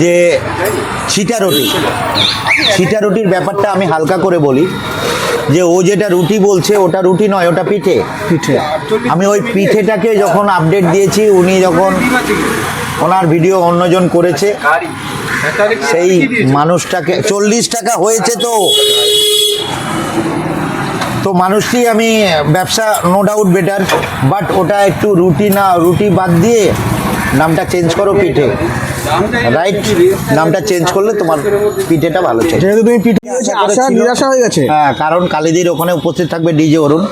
যে ছিটা রুটি। ছিটা রুটির ব্যাপারটা আমি হালকা করে বলি। যে ও যেটা রুটি বলছে ওটা রুটি নয় ওটা পিঠে। পিঠে। আমি ওই পিঠেটাকে যখন আপডেট দিয়েছি উনি যখন ওনার ভিডিও অন্যজন করেছে সেই মানুষটাকে চল্লিশ টাকা হয়েছে তো। তো মানুষটি আমি ব্যবসা নো ডাউট বেটার বাট ওটা একটু রুটি না রুটি বাদ দিয়ে নামটা চেঞ্জ করো পিঠে। রাইট নামটা চেঞ্জ করলে তোমার পিঠেটা ভালো চলবে। যেহেতু তুমি পিঠে আশা নিরাশা হয়ে গেছে। হ্যাঁ কারণ কালিদির ওখানে উপস্থিত থাকবে DJ Arun.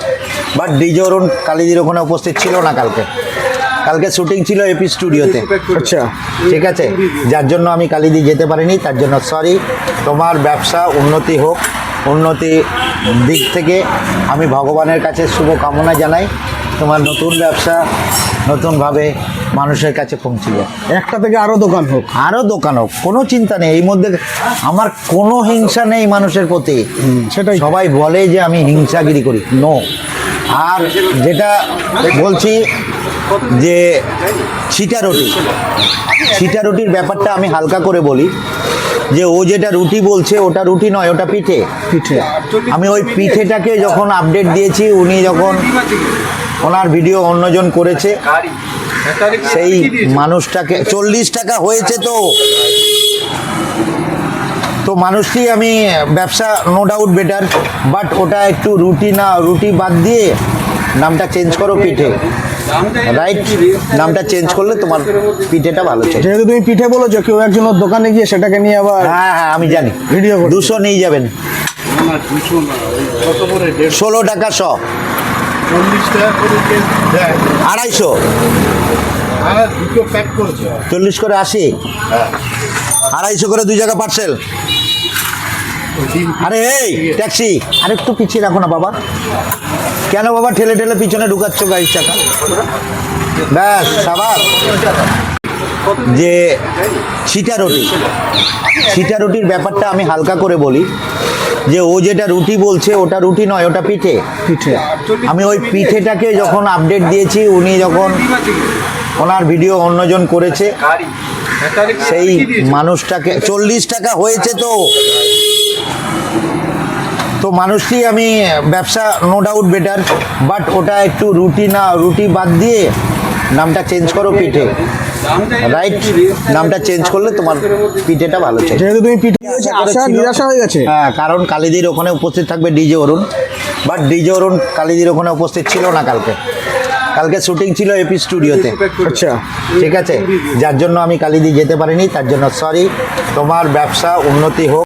But DJ Arun কালিদির ওখানে উপস্থিত ছিল না কালকে। কালকে শুটিং ছিল এপি স্টুডিওতে আচ্ছা। ঠিক আছে? যার জন্য আমি কালিদি যেতে পারিনি তার জন্য সরি তোমার ব্যবসা উন্নতি হোক উন্নতি দিক থেকে আমি ভগবানের কাছে শুভ কামনা জানাই। তোমার নতুন ব্যবসা নতুনভাবে মানুষের কাছে পৌঁছে যায় একটা থেকে আরও দোকান হোক। আরও দোকান হোক কোনো চিন্তা নেই। এই মধ্যে আমার কোনো হিংসা নেই মানুষের প্রতি। সেটাই। সবাই বলে যে আমি হিংসাগিরি করি। নো আর যেটা বলছি যে ছিটা রুটি। ছিটা রুটির ব্যাপারটা আমি হালকা করে বলি যে ও যেটা রুটি বলছে ওটা রুটি নয় ওটা পিঠে। পিঠে। আমি ওই পিঠেটাকে যখন আপডেট দিয়েছি উনি যখন ওনার ভিডিও অন্যজন করেছে। সেই মানুষটাকে চল্লিশ টাকা হয়েছে তো। তো মানুষটি আমি ব্যবসা নো ডাউট বেটার বাট ওটা একটু রুটি না রুটি বাদ দিয়ে নামটা চেঞ্জ করো পিঠে। রাইট নামটা চেঞ্জ করলে তোমার পিঠেটা ভালো চলবে যেহেতু তুমি পিঠে বলেছ কেউ একজনের দোকানে গিয়ে সেটাকে নিয়ে আবার হ্যাঁ হ্যাঁ আমি জানি। ভিডিও দুশো নিয়ে যাবেন। ষোলো টাকা শ। চল্লিশ টাকা করে দেয়। আড়াইশো। আর দুটো প্যাক করেছে। চল্লিশ করে আশি? আড়াইশো করে দুই জায়গা পার্সেল আরে এই ট্যাক্সি আরে একটু পিছিয়ে রাখো না বাবা। কেন বাবা ঠেলে ঠেলে পিছনে ঢুকাচ্ছ গাড়ির চাকা? ব্যাস সাবাস। যে ছিটা রুটি। ছিটা রুটির ব্যাপারটা আমি হালকা করে বলি। যে ও যেটা রুটি বলছে ওটা রুটি নয় ওটা পিঠে। পিঠে। আমি ওই পিঠেটাকে যখন আপডেট দিয়েছি উনি যখন ওনার ভিডিও অন্যজন করেছে সেই মানুষটাকে চল্লিশ টাকা হয়েছে তো। তো মানুষটি আমি ব্যবসা নো ডাউট বেটার বাট ওটা একটু রুটি না রুটি বাদ দিয়ে নামটা চেঞ্জ করো পিঠে। রাইট নামটা চেঞ্জ করলে তোমার পিঠেটা ভালো চলবে যেহেতু তুমি পিঠে আশা নিরাশা হয়ে গেছে। হ্যাঁ কারণ কালীদির ওখানে উপস্থিত থাকবে DJ Arun. But DJ Arun কালীদির ওখানে উপস্থিত ছিল না কালকে। কালকে শুটিং ছিল এপি স্টুডিওতে আচ্ছা। ঠিক আছে? যার জন্য আমি কালিদি যেতে পারিনি তার জন্য সরি তোমার ব্যবসা উন্নতি হোক।